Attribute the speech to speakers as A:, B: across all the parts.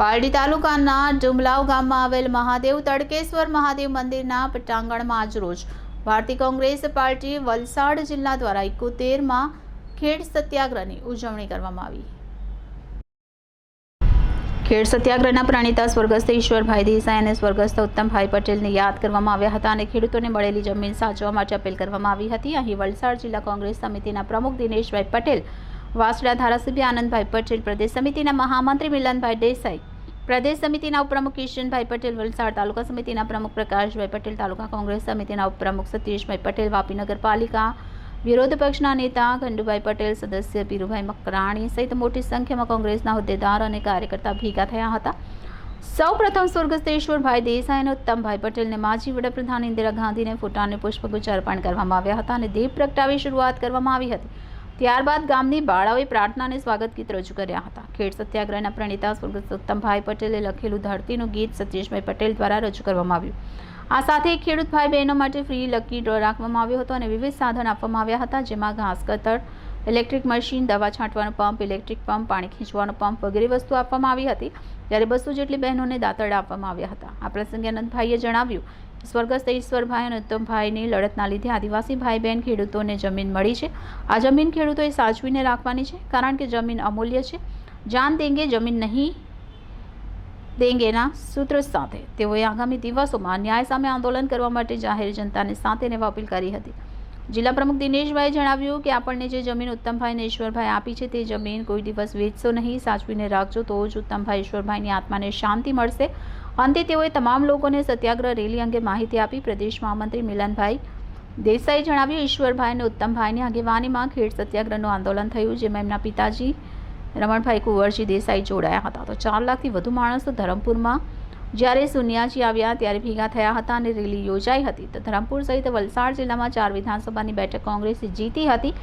A: પારડી તાલુકાના ડુમલાવ ગામમાં આવેલ મહાદેવ તડકેશ્વર મહાદેવ મંદિરના પટાંગણમાં આજરોજ ભારતીય કોંગ્રેસ પાર્ટી વલસાડ જિલ્લા દ્વારા એકોતેરમાં ખેડ સત્યાગ્રહની ઉજવણી કરવામાં આવી. ખેડ સત્યાગ્રહના પ્રણેતા સ્વર્ગસ્થ ઈશ્વરભાઈ દેસાઈ અને સ્વર્ગસ્થ ઉત્તમભાઈ પટેલને યાદ કરવામાં આવ્યા હતા અને ખેડૂતોને મળેલી જમીન સાચવવા માટે અપીલ કરવામાં આવી હતી. અહીં વલસાડ જિલ્લા કોંગ્રેસ સમિતિના પ્રમુખ દિનેશભાઈ પટેલ વાસડા ધારાસભ્ય આનંદભાઈ પટેલ, પ્રદેશ સમિતિના મહામંત્રી મિલનભાઈ દેસાઈ પ્રદેશ સમિતિના ઉપપ્રમુખ કિશનભાઈ પટેલ, વલસાડ તાલુકા સમિતિના પ્રમુખ પ્રકાશભાઈ પટેલ, તાલુકા કોંગ્રેસ સમિતિના ઉપપ્રમુખ સતીશભાઈ પટેલ, વાપી નગરપાલિકા વિરોધ પક્ષના નેતા ખંડુભાઈ પટેલ, સદસ્ય પીરુભાઈ મકરાણી સહિત મોટી સંખ્યામાં કોંગ્રેસના હોદ્દેદાર અને કાર્યકર્તા ભેગા થયા હતા. સૌ પ્રથમ સ્વર્ગસ્થ ઈશ્વરભાઈ દેસાઈ અને ઉત્તમભાઈ પટેલને માજી વડાપ્રધાન ઇન્દિરા ગાંધીને ફોટાને પુષ્પગુચ્છ અર્પણ કરવામાં આવ્યા હતા અને દીપ પ્રગટાવી શરૂઆત કરવામાં આવી હતી. ત્યારબાદ ગામની બાળાઓએ પ્રાર્થના અને સ્વાગત ગીત રજૂ કર્યા હતા. ખેડ સત્યાગ્રહના પ્રણેતા સ્વર્ગસ્થ ઉત્તમભાઈ પટેલે લખેલું ધરતીનું ગીત સતીશભાઈ પટેલ દ્વારા રજૂ કરવામાં આવ્યું. આ સાથે ખેડૂત ભાઈ બહેનો માટે ફ્રી લકી ડ્રો રાખવામાં આવ્યો હતો અને વિવિધ સાધન આપવામાં આવ્યા હતા, જેમાં ઘાસ કતર, ઇલેક્ટ્રિક મશીન, દવા છાંટવાનો પંપ, ઇલેક્ટ્રિક પંપ, પાણી ખીંચવાનો પંપ વગેરે વસ્તુ આપવામાં આવી હતી. ત્યારે બસો જેટલી બહેનોને દાતરડા આપવામાં આવ્યા હતા. આ પ્રસંગે અનંતભાઈએ જણાવ્યું સ્વર્ગસ્થ ઈશ્વરભાઈ અને ઉત્તમભાઈની લડતના લીધે આદિવાસી ભાઈ બહેન ખેડૂતોને જમીન મળી છે. આ જમીન ખેડૂતોએ સાચવીને રાખવાની છે, કારણ કે જમીન અમૂલ્ય છે. જાન દેંગે જમીન નહીં દેંગેના સૂત્ર સાથે. તેઓએ આગામી દિવસોમાં ન્યાય સામે આંદોલન કરવા માટે જાહેર જનતાને સાથે રહેવા અપીલ કરી હતી. જિલ્લા પ્રમુખ દિનેશભાઈએ જણાવ્યું કે આપણને જે જમીન ઉત્તમભાઈ અને ઈશ્વરભાઈ આપી છે, તે જમીન કોઈ દિવસ વેચશો નહીં, સાચવીને રાખજો, તો જ ઉત્તમભાઈ ઈશ્વરભાઈની આત્માને શાંતિ મળશે. અંતે તેઓએ તમામ લોકોને સત્યાગ્રહ રેલી અંગે માહિતી આપી પ્રદેશ મહામંત્રી મિલનભાઈ દેસાઈએ જણાવ્યું, ઈશ્વરભાઈ અને ઉત્તમભાઈની આગેવાનીમાં ખેડ સત્યાગ્રહનું આંદોલન થયું, જેમાં એમના પિતાજી રમણભાઈ કુંવરજી દેસાઈ જોડાયા હતા. તો ચાર લાખથી વધુ માણસો ધરમપુરમાં જ્યારે સુનિયાજી આવ્યા ત્યારે ભેગા થયા હતા અને રેલી યોજાઈ હતી. તો ધરમપુર સહિત વલસાડ જિલ્લામાં ચાર વિધાનસભાની બેઠક કોંગ્રેસે જીતી હતી.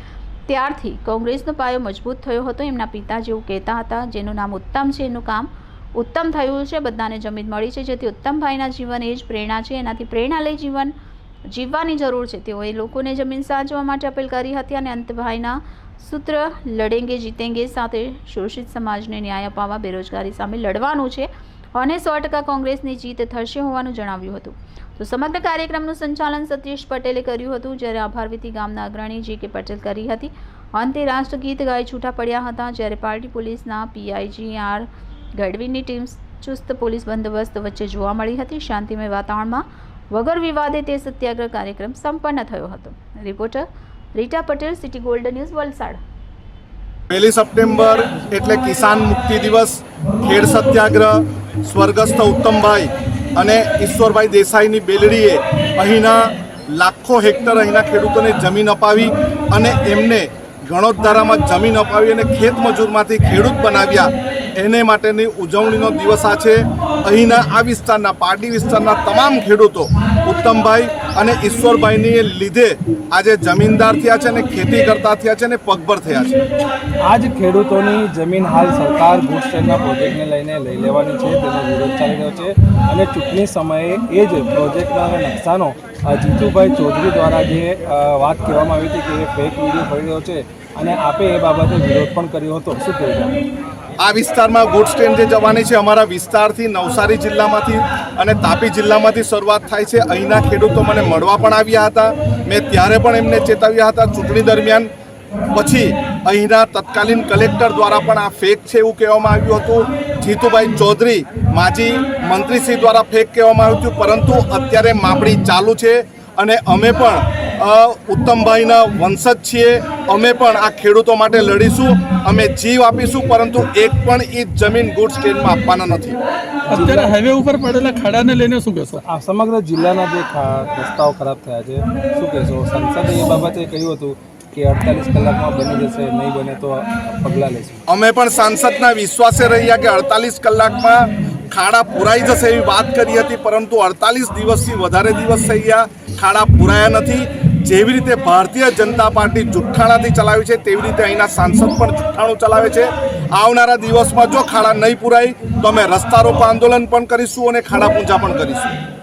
A: ત્યારથી કોંગ્રેસનો પાયો મજબૂત થયો હતો. એમના પિતા જેવું કહેતા હતા, જેનું નામ ઉત્તમ છે, એનું કામ ઉત્તમ થયું છે, બધાને જમીન મળી છે. જેથી ઉત્તમભાઈના જીવન એ જ પ્રેરણા છે. એનાથી પ્રેરણા લઈ જીવન જીવવાની જરૂર છે. તેઓએ લોકોને જમીન સાચવા માટે અપીલ કરી હતી અને અંતભાઈના સૂત્ર લડેંગે, જીતેંગે સાથે શોષિત સમાજને ન્યાય અપાવવા બેરોજગારી સામે લડવાનું છે અને સો ટકા કોંગ્રેસની જીત થશે હોવાનું જણાવ્યું હતું. તો સમગ્ર કાર્યક્રમનું સંચાલન સતીશ પટેલે કર્યું હતું. જ્યારે આભારવીતી ગામના અગ્રણી જી કે પટેલ કરી હતી, અંતે રાષ્ટ્રગીત ગાઈ છૂટા પડ્યા હતા. જ્યારે પાર્ટી પોલીસના પીઆઈજી આર ગઢવીની ટીમ ચુસ્ત પોલીસ બંદોબસ્ત વચ્ચે જોવા મળી હતી. શાંતિમય વાતાવરણમાં વગર વિવાદે તે સત્યાગ્રહ કાર્યક્રમ સંપન્ન થયો હતો. Reporter Rita Patel, City Gold News, Valsad.
B: પહેલી સપ્ટેમ્બર એટલે કિસાન મુક્તિ દિવસ, ખેડ સત્યાગ્રહ, સ્વર્ગસ્થ ઉત્તમભાઈ અને ઈશ્વરભાઈ દેસાઈની બેલડીએ અહીંના લાખો હેક્ટર અહીંના ખેડૂતોને જમીન અપાવી અને એમને ગણોદ્ધારામાં જમીન અપાવી અને ખેત મજૂરમાંથી ખેડૂત બનાવ્યા. એને માટેની ઉજવણીનો દિવસ આ છે. અહીંના આ વિસ્તારના પારડી વિસ્તારના તમામ ખેડૂતો ઉત્તમભાઈ અને ઈશ્વરભાઈની લીધે આજે જમીનદાર થયા છે અને ખેતી કરતા થયા છે અને પગભર થયા છે.
C: આજ ખેડૂતોની જમીન હાલ સરકાર ટ્રેનના પ્રોજેક્ટને લઈને લઈ લેવાની છે, તેનો વિરોધ ચાલી રહ્યો છે અને ચૂંટણી સમયે એ જ પ્રોજેક્ટના નકશાનો જીતુભાઈ ચૌધરી દ્વારા જે વાત કહેવામાં આવી હતી કે એ ફેક વીડિયો ફરી રહ્યો છે અને આપે એ બાબતે વિરોધ પણ કર્યો હતો. શું કહેવું?
B: આ વિસ્તારમાં ગુડ્સ ટ્રેન જે જવાની છે, અમારા વિસ્તારથી નવસારી જિલ્લામાંથી અને તાપી જિલ્લામાંથી શરૂઆત થાય છે. અહીંના ખેડૂતો મને મળવા પણ આવ્યા હતા. મેં ત્યારે પણ એમને ચેતવ્યા હતા. ચૂંટણી દરમિયાન પછી અહીંના તત્કાલીન કલેક્ટર દ્વારા પણ આ ફેક છે એવું કહેવામાં આવ્યું હતું. જીતુભાઈ ચૌધરી માજી મંત્રીશ્રી દ્વારા ફેક કહેવામાં આવ્યું હતું. પરંતુ અત્યારે માપણી ચાલુ છે અને અમે પણ ઉત્તમભાઈના વંશજ છીએ. અમે પણ આ ખેડૂતો માટે લડીશું. અમે જીવ આપીશું પરંતુ એક પણ એ જમીન ગુડ સ્ટેટમાં આપવાના નથી.
D: અત્યારે હાઈવે ઉપર પડેલા ખાડાને લઈને શું કહેશો?
C: આ સમગ્ર જિલ્લાના જે ખા- રસ્તાઓ ખરાબ થયા છે શું કહેશો? સંસદે એ બાબતે કહ્યું હતું કે અડતાલીસ કલાકમાં બની જશે નહીં બને તો પગલાં લઈશું
B: અમે પણ સાંસદના વિશ્વાસે રહ્યા કે અડતાલીસ કલાકમાં ખાડા પુરાઈ જશે એવી વાત કરી હતી પરંતુ અડતાલીસ દિવસથી વધારે દિવસ થઈ ગયા. ખાડા પુરાયા નથી. જેવી રીતે ભારતીય જનતા પાર્ટી જુઠ્ઠાણાથી ચલાવે છે, તેવી રીતે અહીંના સાંસદ પણ જુઠ્ઠાણું ચલાવે છે. આવનારા દિવસમાં જો ખાડા નહીં પુરાય, તો અમે રસ્તા રોકો આંદોલન પણ કરીશું અને ખાડા પૂજા પણ કરીશું.